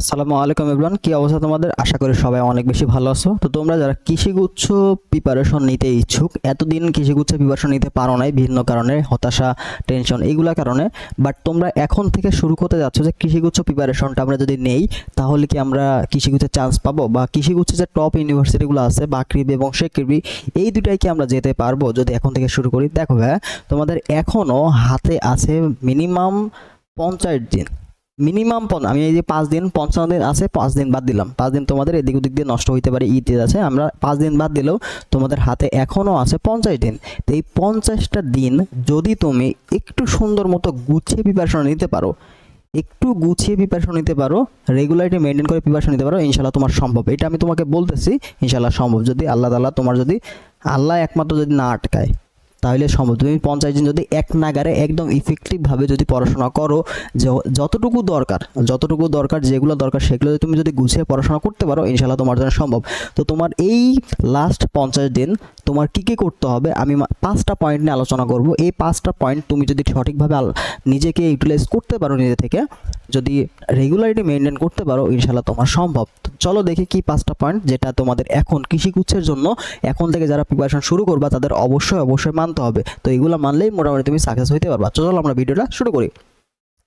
আসসালামু আলাইকুম এভরিওয়ান কি অবস্থা তোমাদের? আশা করি সবাই অনেক বেশি ভালো আছো। তো তোমরা যারা কৃষিগুচ্ছ প্রিপারেশন নিতে ইচ্ছুক, এতদিন কৃষিগুচ্ছ প্রিপারেশন নিতে পারো নাই, ভিন্ন কারণে, হতাশা টেনশন এইগুলা কারণে বাট তোমরা এখন থেকে শুরু করতে যাচ্ছ যে কৃষিগুচ্ছ প্রিপারেশনটা আমরা যদি নেই, তাহলে কি আমরা কৃষিগুচ্ছের চান্স পাবো? বা কৃষিগুচ্ছের যে টপ ইউনিভার্সিটিগুলো আছে বাকৃবি এবং শেকৃবি এই দুটাই কি আমরা যেতে পারব যদি এখন থেকে শুরু করি? দেখো ভাইয়া, তোমাদের এখনও হাতে আছে মিনিমাম পঞ্চাশ দিন। মিনিমাম আমি এই যে পাঁচ দিন, পঞ্চান্ন দিন আছে, পাঁচ দিন বাদ দিলাম। পাঁচ দিন তোমাদের এদিক ওদিক দিয়ে নষ্ট হইতে পারে ঈদ আছে। আমরা পাঁচ দিন বাদ দিলেও তোমাদের হাতে এখনও আছে পঞ্চাশ দিন। তো এই পঞ্চাশটা দিন যদি তুমি একটু সুন্দর মতো গুছিয়ে প্রিপারেশন নিতে পারো, একটু গুছিয়ে প্রিপারেশন নিতে পারো রেগুলারিটি মেনটেন করে প্রিপারেশন নিতে পারো ইনশাল্লাহ তোমার সম্ভব। এটা আমি তোমাকে বলতেছি ইনশাল্লাহ সম্ভব। যদি আল্লাহ তাল্লাহ তোমার যদি, আল্লাহ একমাত্র যদি না আটকায়। তাহলে সম্ভব। তুমি পঞ্চাশ দিন যদি এক নাগারে একদম ইফেক্টিভভাবে যদি পড়াশোনা করো যতটুকু দরকার যতটুকু দরকার যেগুলো দরকার সেগুলো তুমি যদি গুছিয়ে পড়াশোনা করতে পারো ইনশাল্লাহ তোমার জন্য সম্ভব। তো তোমার এই লাস্ট পঞ্চাশ দিন তোমার কী কী করতে হবে, আমি পাঁচটা পয়েন্ট নিয়ে আলোচনা করব। এই পাঁচটা পয়েন্ট তুমি যদি সঠিকভাবে নিজেকে ইউটিলাইজ করতে পারো নিজে থেকে যদি রেগুলারিটি মেনটেন করতে পারো ইনশাল্লাহ তোমার সম্ভব। চলো দেখি কি পাঁচটা পয়েন্ট যেটা তোমাদের এখন কৃষিকুচ্ছের জন্য, এখন থেকে যারা প্রিপারেশন শুরু করবা, তাদের অবশ্যই অবশ্যই মানতে হবে। তো এগুলো মানলেই মোটামুটি তুমি সাকসেস হইতে পারবা। চলো আমরা ভিডিওটা শুরু করি।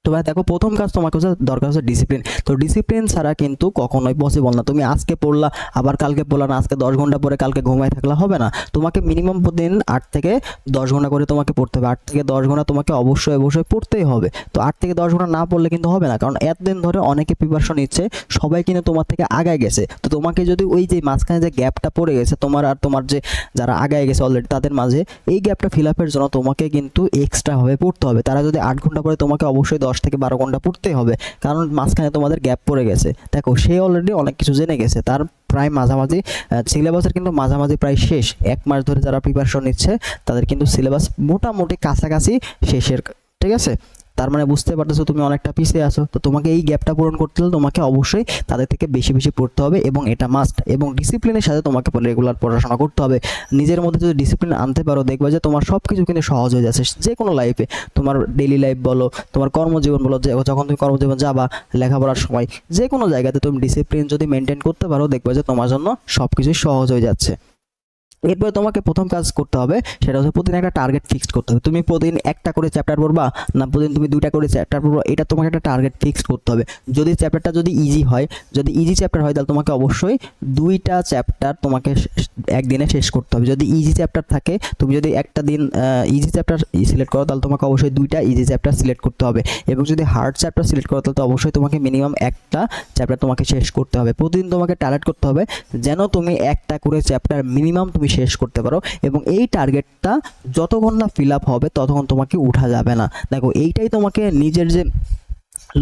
তো ভাই দেখো, প্রথম কাজ তোমার কাছে দরকার হচ্ছে ডিসিপ্লিন তো ডিসিপ্লিন ছাড়া কিন্তু কখনোই পসিবল না। তুমি আজকে পড়লা, আবার কালকে পড়লা না, আজকে দশ ঘণ্টা পরে কালকে ঘুমায় থাকলে, হবে না। তোমাকে মিনিমাম প্রতিদিন আট থেকে দশ ঘণ্টা করে তোমাকে পড়তে হবে। আট থেকে দশ ঘণ্টা তোমাকে অবশ্যই অবশ্যই পড়তেই হবে। তো আট থেকে দশ ঘণ্টা না পড়লে কিন্তু হবে না, কারণ এতদিন ধরে অনেকে প্রিপারেশন নিচ্ছে, সবাই কিন্তু তোমার থেকে আগায় গেছে। তো তোমাকে যদি ওই যে মাঝখানে যে গ্যাপটা পড়ে গেছে, তোমার আর তোমার যে যারা আগায় গেছে অলরেডি তাদের মাঝে, এই গ্যাপটা ফিল আপের জন্য তোমাকে কিন্তু এক্সট্রাভাবে পড়তে হবে। তারা যদি আট ঘণ্টা পরে তোমাকে অবশ্যই দশ থেকে বারো ঘণ্টা পড়তেই হবে। কারণ মাঝখানে তোমাদের গ্যাপ পড়ে গেছে। দেখো, সে অলরেডি অনেক কিছু জেনে গেছে। তার প্রায় মাঝামাঝি সিলেবাসের কিন্তু মাঝামাঝি প্রায় শেষ। এক মাস ধরে যারা প্রিপারেশন নিচ্ছে, তাদের কিন্তু সিলেবাস মোটামুটি কাছাকাছি শেষের, ঠিক আছে? তার মানে বুঝতে পারতেছো তুমি অনেকটা পিছিয়ে আছো। তো তোমাকে এই গ্যাপটা পূরণ করতে হলে তোমাকে অবশ্যই তাদের থেকে বেশি বেশি পড়তে হবে এবং এটা মাস্ট এবং ডিসিপ্লিনের সাথে তোমাকে রেগুলার পড়াশোনা করতে হবে। নিজের মধ্যে যদি ডিসিপ্লিন আনতে পারো, দেখবে যে তোমার সব কিছু কিন্তু সহজ হয়ে যাচ্ছে। যে কোনো লাইফে তোমার ডেইলি লাইফ বলো, তোমার কর্মজীবন বলো যখন তুমি কর্মজীবন যাবা, লেখাপড়ার সময় যে কোনো জায়গাতে তুমি ডিসিপ্লিন যদি মেনটেন করতে পারো, দেখবে যে তোমার জন্য সব কিছুই সহজ হয়ে যাচ্ছে। এরপরে তোমাকে প্রথম কাজ করতে হবে, সেটা হচ্ছে প্রতিদিন একটা টার্গেট ফিক্সড করতে হবে। তুমি প্রতিদিন একটা করে চ্যাপ্টার পড়বা, না প্রতিদিন তুমি দুইটা করে চ্যাপ্টার পড়বা, এটা তোমাকে একটা টার্গেট ফিক্সড করতে হবে। যদি চ্যাপ্টারটা যদি ইজি হয়, যদি ইজি চ্যাপ্টার হয়, তাহলে তোমাকে অবশ্যই দুইটা চ্যাপ্টার তোমাকে একদিনে শেষ করতে হবে। যদি ইজি চ্যাপ্টার থাকে, তুমি যদি একটা দিন ইজি চ্যাপ্টার সিলেক্ট করো, তাহলে তোমাকে অবশ্যই দুইটা ইজি চ্যাপ্টার সিলেক্ট করতে হবে। এবং যদি হার্ড চ্যাপ্টার সিলেক্ট করো, তাহলে অবশ্যই তোমাকে মিনিমাম একটা চ্যাপ্টার তোমাকে শেষ করতে হবে। প্রতিদিন তোমাকে টার্গেট করতে হবে, যেন তুমি একটা করে চ্যাপ্টার মিনিমাম তুমি শেষ করতে পারো। এবং এই টার্গেটটা যতক্ষণ না ফিল আপ হবে, ততক্ষণ তোমাকে উঠা যাবে না। দেখো, এইটাই তোমাকে নিজের যে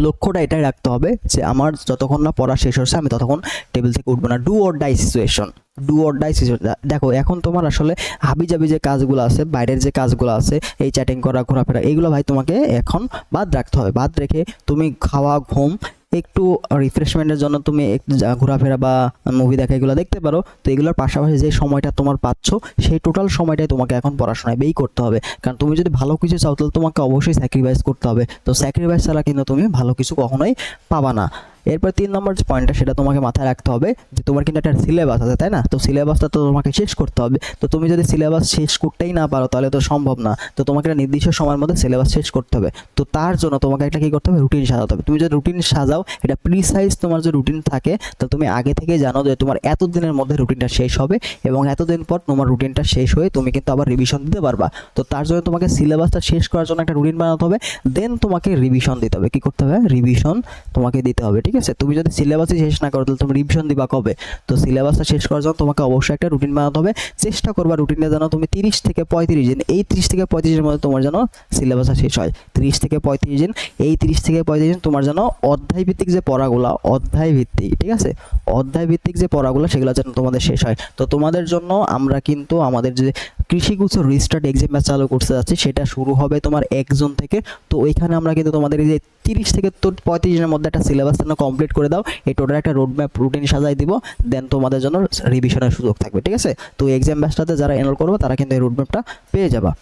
লক্ষ্যটা, এটাই রাখতে হবে যে আমার যতক্ষণ না পড়া শেষ হচ্ছে আমি ততক্ষণ টেবিল থেকে উঠবো না। Do or die situation do or die situation দেখো, এখন তোমার আসলে হাবি জাবি যে কাজগুলো আছে, বাইরের যে কাজগুলো আছে, এই চ্যাটিং করা, ঘোরাফেরা এইগুলো ভাই তোমাকে এখন বাদ রাখতে হবে। বাদ রেখে তুমি খাওয়া, ঘুম একটু রিফ্রেশমেন্টের জন্য তুমি ঘোরাফেরা বা মুভি দেখা এগুলো দেখতে পারো। তো এগুলোর পাশাপাশি যে সময়টা তোমার পাচ্ছ, সেই টোটাল সময়টাই তোমাকে এখন পড়াশোনায় ব্যয় করতে হবে। কারণ তুমি যদি ভালো কিছু চাও, তাহলে তোমাকে অবশ্যই স্যাক্রিফাইস করতে হবে। তো স্যাক্রিফাইস ছাড়া কিন্তু তুমি ভালো কিছু কখনোই পাবা না। এরপর তিন নম্বর যে পয়েন্টটা সেটা তোমাকে মাথায় রাখতে হবে যে তোমার কিন্তু একটা সিলেবাস আছে, তাই না? তো সিলেবাসটা তো তোমাকে শেষ করতে হবে। তো তুমি যদি সিলেবাস শেষ করতেই না পারো, তাহলে তো সম্ভব না। তো তোমাকে একটা নির্দিষ্ট সময়ের মধ্যে সিলেবাস শেষ করতে হবে। তো তার জন্য তোমাকে একটা কী করতে হবে? রুটিন সাজাতে হবে। তুমি যদি রুটিন সাজাও, এটা প্রিসাইজ তোমার যে রুটিন থাকে, তো তুমি আগে থেকে জানো যে তোমার এত দিনের মধ্যে রুটিনটা শেষ হবে এবং এতদিন পর তোমার রুটিনটা শেষ হয়ে তুমি কিন্তু আবার রিভিশন দিতে পারবা। তো তার জন্য তোমাকে সিলেবাসটা শেষ করার জন্য একটা রুটিন বানাতে হবে। দেন তোমাকে রিভিশন দিতে হবে। কী করতে হবে? রিভিশন তোমাকে দিতে হবে, ঠিক আছে, তুমি যদি সিলেবাসই শেষ না করো, তাহলে তুমি রিভিশন দিবা কবে? তো সিলেবাসটা শেষ করার জন্য তোমাকে অবশ্যই একটা রুটিন বানাতে হবে। চেষ্টা করবা রুটিনে যেন তুমি তিরিশ থেকে পঁয়ত্রিশ দিন, এই তিরিশ থেকে পঁয়ত্রিশের মধ্যে তোমার যেন সিলেবাসটা শেষ হয়। তিরিশ থেকে পঁয়ত্রিশ দিন, এই তিরিশ থেকে পঁয়ত্রিশ দিন তোমার যেন অধ্যায় ভিত্তিক যে পড়াগুলো অধ্যায় ভিত্তিক ঠিক আছে? অধ্যায় ভিত্তিক যে পড়াগুলো, সেগুলো যেন তোমাদের শেষ হয়। তো তোমাদের জন্য আমরা কিন্তু আমাদের যে কৃষিগুচ্ছ রিস্টার্ট এক্সাম চালু করতে যাচ্ছি, সেটা শুরু হবে তোমার এক জুন থেকে। তো ওইখানে আমরা কিন্তু তোমাদের এই যে তিরিশ থেকে তো, পঁয়ত্রিশ দিনের মধ্যে একটা সিলেবাস যেন কমপ্লিট করে দাও। এই টোটাল একটা রোড ম্যাপ রুটিন সাজাই দিব দেন তোমাদের জন্য রিভিশনের সুযোগ থাকবে, ঠিক আছে? তো এক্সাম ব্যাচটাতে যারা এনরোল করবে, তারা কিন্তু এই রোড ম্যাপটা পেয়ে যাবা।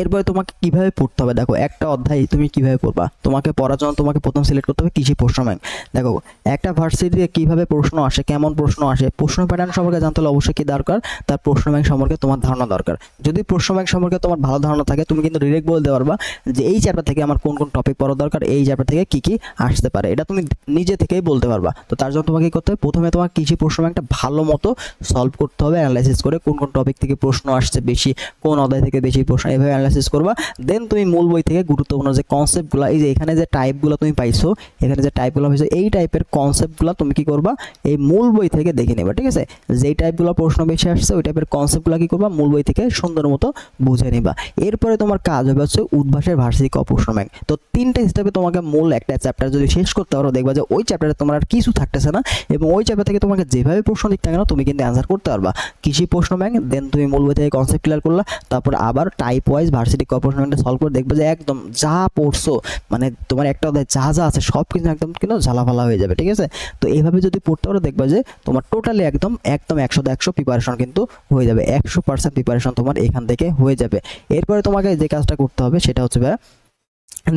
এরপরে তোমাকে কীভাবে পড়তে হবে? দেখো, একটা অধ্যায় তুমি কীভাবে পড়বা? তোমাকে পড়ার জন্য তোমাকে প্রথম সিলেক্ট করতে হবে কৃষি প্রশ্ন ব্যাংক দেখো, একটা ভার্সিটিতে কীভাবে প্রশ্ন আসে, কেমন প্রশ্ন আসে, প্রশ্ন প্যাটার্ন সম্পর্কে জানতে হলে অবশ্যই কি দরকার? তার প্রশ্ন ব্যাংক সম্পর্কে তোমার ধারণা দরকার। যদি প্রশ্ন ব্যাংক সম্পর্কে তোমার ভালো ধারণা থাকে, তুমি কিন্তু ডিরেক্ট বলতে পারবা যে এই চ্যাপ্টার থেকে আমার কোন কোন টপিক পড়া দরকার, এই চ্যাপ্টার থেকে কি কি আসতে পারে। এটা তুমি নিজে থেকেই বলতে পারবা। তো তার জন্য তোমাকে কি করতে হবে? প্রথমে তোমার কৃষি প্রশ্ন ব্যাংকটা ভালো মতো সলভ করতে হবে অ্যানালাইসিস করে কোন কোন টপিক থেকে প্রশ্ন আসছে বেশি, কোন অধ্যায় থেকে বেশি প্রশ্ন, এভাবে অ্যানালাইসিস করবা। দেন তুমি মূল বই থেকে গুরুত্বপূর্ণ যে কনসেপ্টগুলো এই যে এখানে যে টাইপগুলো তুমি পাইছো, এখানে যে টাইপগুলো পাইছো, এই টাইপের কনসেপ্টগুলো তুমি কি করবা? এই মূল বই থেকে দেখে নেবা, ঠিক আছে? যেই টাইপগুলো প্রশ্ন বেশি আসছে, ওই টাইপের কনসেপ্টগুলো কি করবা? মূল বই থেকে সুন্দর মতো বুঝে নিবা। এরপরে তোমার কাজ হবে হচ্ছে উদ্ভাসের ভার্সিটি অপ্রশ্ন প্রশ্ন ব্যাংক। তো তিনটা স্টেপে তোমাকে মূল একটা চ্যাপ্টার যদি শেষ করতে পারো, দেখবা যে ওই চ্যাপ্টারে তোমার আর কিছু থাকতেছে না এবং ওই চ্যাপ্টার থেকে তোমাকে যেভাবে প্রশ্ন দিক থাকে না তুমি কিন্তু অ্যান্সার করতে পারবা। কৃষি প্রশ্ন ব্যাংক দেন তুমি মূল বই থেকে কনসেপ্ট ক্লিয়ার করলা, তারপর আবার টাইপ ওয়াইজ ভার্সিটি ক প্রশ্ন সলভ করে দেখবে যে একদম যা পড়ছো মানে তোমার একটা অধ্যায় যা যা আছে সব কিছু একদম কিন্তু ঝালাফালা হয়ে যাবে, ঠিক আছে? তো এইভাবে যদি পড়তে পারো দেখবা যে তোমার টোটালি একদম একদম একশো একশো প্রিপারেশন কিন্তু হয়ে যাবে, একশো পার্সেন্ট প্রিপারেশন তোমার এখান থেকে হয়ে যাবে। এরপরে তোমাকে যে কাজটা করতে হবে সেটা হচ্ছে ভাইয়া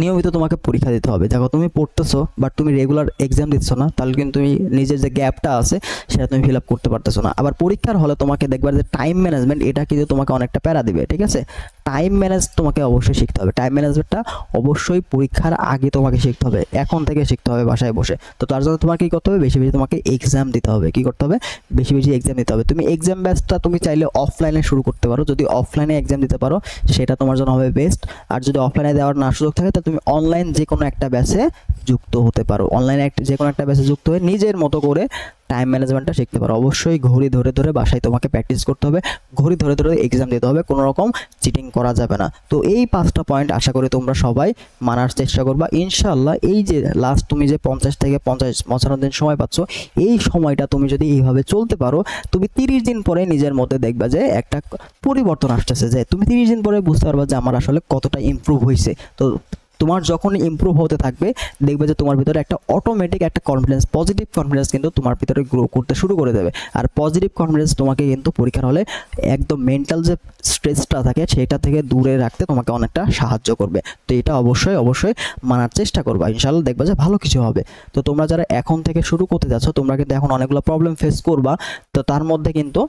নিয়মিত তোমাকে পরীক্ষা দিতে হবে। দেখো তুমি পড়তেছো বাট তুমি রেগুলার এক্সাম দিচ্ছ না, তাহলে কিন্তু তুমি নিজের যে গ্যাপটা আছে সেটা তুমি ফিল আপ করতে পারতেছো না। আবার পরীক্ষার হলে তোমাকে দেখবার যে টাইম ম্যানেজমেন্ট এটা কিন্তু তোমাকে অনেকটা প্যারা দিবে, ঠিক আছে? টাইম ম্যানেজ তোমাকে অবশ্যই শিখতে হবে। টাইম ম্যানেজমেন্টটা অবশ্যই পরীক্ষার আগে তোমাকে শিখতে হবে। এখন থেকে শিখতে হবে বাসায় বসে। তো তার জন্য তোমাকে কী করতে হবে? বেশি বেশি তোমাকে এক্সাম দিতে হবে। কী করতে হবে? বেশি বেশি এক্সাম দিতে হবে। তুমি এক্সাম ব্যাচটা তুমি চাইলে অফলাইনে শুরু করতে পারো। যদি অফলাইনে এক্সাম দিতে পারো, সেটা তোমার জন্য হবে বেস্ট আর যদি অফলাইনে দেওয়ার না সুযোগ থাকে তাহলে তুমি অনলাইন যে কোনো একটা ব্যাচে যুক্ত হতে পারো। অনলাইনে একটা যে কোনো একটা ব্যাচে যুক্ত হয়ে নিজের মতো করে টাইম ম্যানেজমেন্টটা শিখতে পারো। অবশ্যই ঘড়ি ধরে ধরে বাসায় তোমাকে প্র্যাকটিস করতে হবে। ঘড়ি ধরে ধরে এক্সাম দিতে হবে। কোনো রকম চিটিং করা যাবে না। তো এই পাঁচটা পয়েন্ট আশা করি তোমরা সবাই মানার চেষ্টা করবা। ইনশাল্লাহ এই যে লাস্ট তুমি যে পঞ্চাশ থেকে পঞ্চাশ পঞ্চান্ন দিন সময় পাচ্ছ, এই সময়টা তুমি যদি এইভাবে চলতে পারো, তুমি তিরিশ দিন পরে নিজের মধ্যে দেখবা যে একটা পরিবর্তন আসতেছে যে তুমি তিরিশ দিন পরে বুঝতে পারবা যে আমার আসলে কতটা ইমপ্রুভ হয়েছে তো তোমার যখন ইমপ্রুভ হতে থাকবে, দেখবে যে তোমার ভিতরে একটা অটোমেটিক একটা কনফিডেন্স পজিটিভ কনফিডেন্স কিন্তু তোমার ভিতরে গ্রো করতে শুরু করে দেবে। আর পজিটিভ কনফিডেন্স তোমাকে কিন্তু পরীক্ষার হলে একদম মেন্টাল যে স্ট্রেসটা থাকে, সেটা থেকে দূরে রাখতে তোমাকে অনেকটা সাহায্য করবে। তো এটা অবশ্যই অবশ্যই মানার চেষ্টা করবা। ইনশাল্লাহ দেখবে যে ভালো কিছু হবে। তো তোমরা যারা এখন থেকে শুরু করতে যাচ্ছ, তোমরা কিন্তু এখন অনেকগুলো প্রবলেম ফেস করবা। তো তার মধ্যে কিন্তু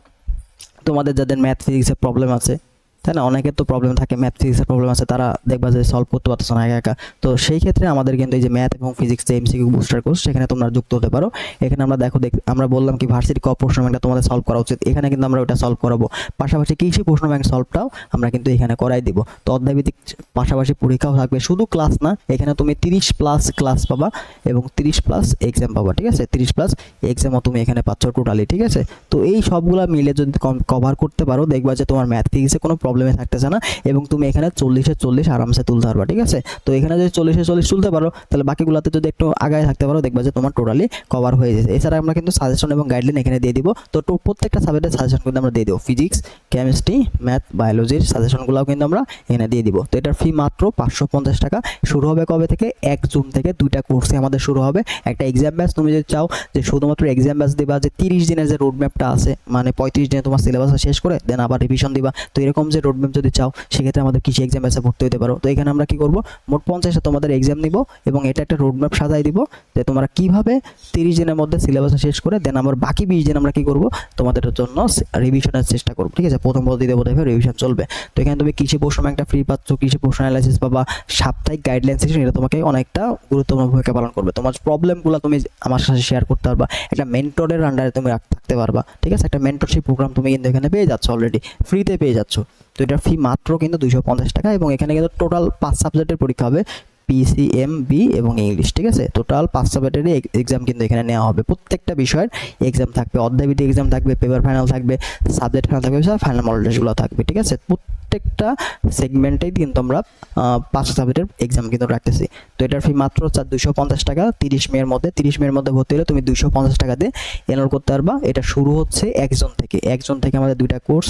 তোমাদের যাদের ম্যাথ ফিজিক্সের প্রবলেম আছে তাই না? অনেকের তো প্রবলেম থাকে ম্যাথ ফিজিক্সের প্রবলেম আছে, তারা দেখবা যে সলভ করতে পারতেছে না একা একা। তো সেই ক্ষেত্রে আমাদের কিন্তু এই যে ম্যাথ এবং ফিজিক্স যে এমসিকিউ বুস্টার কোর্স সেখানে তোমরা যুক্ত হতে পারো। এখানে আমরা দেখো, দেখ, আমরা বললাম কি ভার্সিটি ক প্রশ্ন ব্যাংকটা তোমাদের সলভ করা উচিত। এখানে কিন্তু আমরা ওটা সলভ করাবো। পাশাপাশি কৃষি প্রশ্ন ব্যাংক সলভটাও আমরা কিন্তু এখানে করাই দিব। তো অধ্যায়ভিত্তিক পাশাপাশি পরীক্ষাও থাকবে। শুধু ক্লাস না, এখানে তুমি তিরিশ প্লাস ক্লাস পাবা এবং তিরিশ প্লাস এক্সাম পাবা, ঠিক আছে? তিরিশ প্লাস এক্সামও তুমি এখানে পাচ্ছ টোটালি ঠিক আছে? তো এই সবগুলা মিলে যদি কভার করতে পারো, দেখবা যে তোমার ম্যাথ ফিজিক্সে কোনো প্রবলেমে থাকতেছে না এবং তুমি এখানে চল্লিশে চল্লিশ আরামসে তুলতে পারবা, ঠিক আছে? তো এখানে যদি চল্লিশে চল্লিশ তুলতে পারো, তাহলে বাকিগুলোতে যদি একটু আগায় থাকতে পারো, দেখবা যে তোমার টোটালি কভার হয়ে যাচ্ছে এছাড়া আমরা কিন্তু সাজেশন এবং গাইডলাইন এখানে দিয়ে দিব। তো প্রত্যেকটা সাবজেক্টের সাজেশন কিন্তু আমরা দিয়ে দেবো। ফিজিক্স কেমিস্ট্রি ম্যাথ বায়োলজির সাজেশনগুলোও কিন্তু আমরা এখানে দিয়ে দিব। তো এটার ফি মাত্র পাঁচশো পঞ্চাশ টাকা। শুরু হবে কবে থেকে? এক জুন থেকে দুইটা কোর্সে আমাদের শুরু হবে। একটা এক্সাম ব্যাচ তুমি যদি চাও যে শুধুমাত্র এক্সাম ব্যাচ দিবা, যে তিরিশ দিনের যে রোড ম্যাপটা আছে মানে পঁয়ত্রিশ দিনে তোমার সিলেবাস শেষ করে দেন আবার রিভিশন দিবা। তো এরকম যে রোড ম্যাপ যদি চাও, সেক্ষেত্রে আমাদের কৃষি এক্সাম ব্যাচে ভর্তি হতে পারো। তো এখানে আমরা কি করব? মোট পঞ্চাশটা তোমাদের এক্সাম নিব এবং এটা একটা রোড ম্যাপ সাজাই দিব যে তোমরা কীভাবে তিরিশ দিনের মধ্যে সিলেবাস শেষ করে দেন আবার বাকি বিশ দিন আমরা কি করব? তোমাদের জন্য রিভিশনের চেষ্টা করব। ঠিক আছে? প্রথম বল দিতে বোধহয় রিভিশন চলবে। তো এখানে তুমি কৃষি প্রশ্ন একটা ফ্রি পাচ্ছ কৃষি প্রশ্ন অ্যানালাইসিস পাবা, সাপ্তাহিক গাইডলাইন সেকশন এটা তোমাকে অনেকটা গুরুত্বপূর্ণ ভূমিকা পালন করবে। তোমার প্রবলেমগুলো তুমি আমার সাথে শেয়ার করতে পারবা। একটা মেন্টরের আন্ডারে তুমি রাখ- থাকতে পারবা, ঠিক আছে? একটা মেন্টরশিপ প্রোগ্রাম তুমি কিন্তু এখানে পেয়ে যাচ্ছ অলরেডি ফ্রিতে পেয়ে যাচ্ছ। তো এটার ফি মাত্র কিন্তু দুশো টাকা এবং এখানে কিন্তু টোটাল পাঁচ সাবজেক্টের পরীক্ষা হবে। পিসিএম বি এবং ইংলিশ ঠিক আছে? টোটাল পাঁচ সাবজেক্টেরই এক্সাম কিন্তু এখানে নেওয়া হবে। প্রত্যেকটা বিষয়ের এক্সাম থাকবে। অধ্যায়ভিত্তিক এক্সাম থাকবে পেপার ফাইনাল থাকবে সাবজেক্ট ফাইনাল থাকবে ফাইনাল মডেল টেস্টগুলো থাকবে ঠিক আছে? প্রত্যেকটা সেগমেন্টেই কিন্তু আমরা আহ, পাঁচ সাবজেক্টের এক্সাম কিন্তু রাখতেছি তো এটার ফি মাত্র চার দুশো পঞ্চাশ টাকা তিরিশ মেয়ের মধ্যে তিরিশ মেয়ের মধ্যে ভর্তি হলে তুমি দুশো পঞ্চাশ টাকা দিয়ে এনরোল করতে পারবা। এটা শুরু হচ্ছে একজন থেকে। একজন থেকে আমাদের দুইটা কোর্স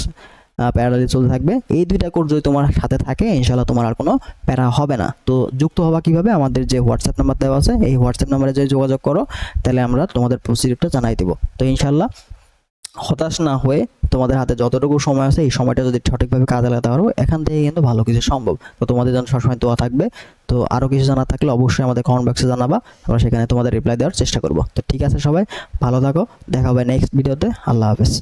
প্যারালালি চলতে থাকবে। এই দুইটা কোর্স যদি তোমার সাথে থাকে ইনশাল্লাহ তোমার আর কোনো প্যারা হবে না। তো যুক্ত হওয়া কীভাবে? আমাদের যে হোয়াটসঅ্যাপ নাম্বার দেওয়া আছে, এই হোয়াটসঅ্যাপ নাম্বারে যদি যোগাযোগ করো, তাহলে আমরা তোমাদের প্রসিডিউরটা জানাই দেবো। তো ইনশাল্লাহ হতাশ না হয়ে তোমাদের হাতে যতটুকু সময় আছে, এই সময়টা যদি সঠিকভাবে কাজে লাগাতে পারো, এখান থেকে কিন্তু ভালো কিছু সম্ভব। তো তোমাদের জন্য সবসময় দোয়া থাকবে। তো আরও কিছু জানা থাকলে অবশ্যই আমাদের কমেন্ট বক্সে জানাবা, আমরা সেখানে তোমাদের রিপ্লাই দেওয়ার চেষ্টা করব। তো ঠিক আছে সবাই, ভালো থাকো, দেখা হবে নেক্সট ভিডিওতে আল্লাহ হাফেজ।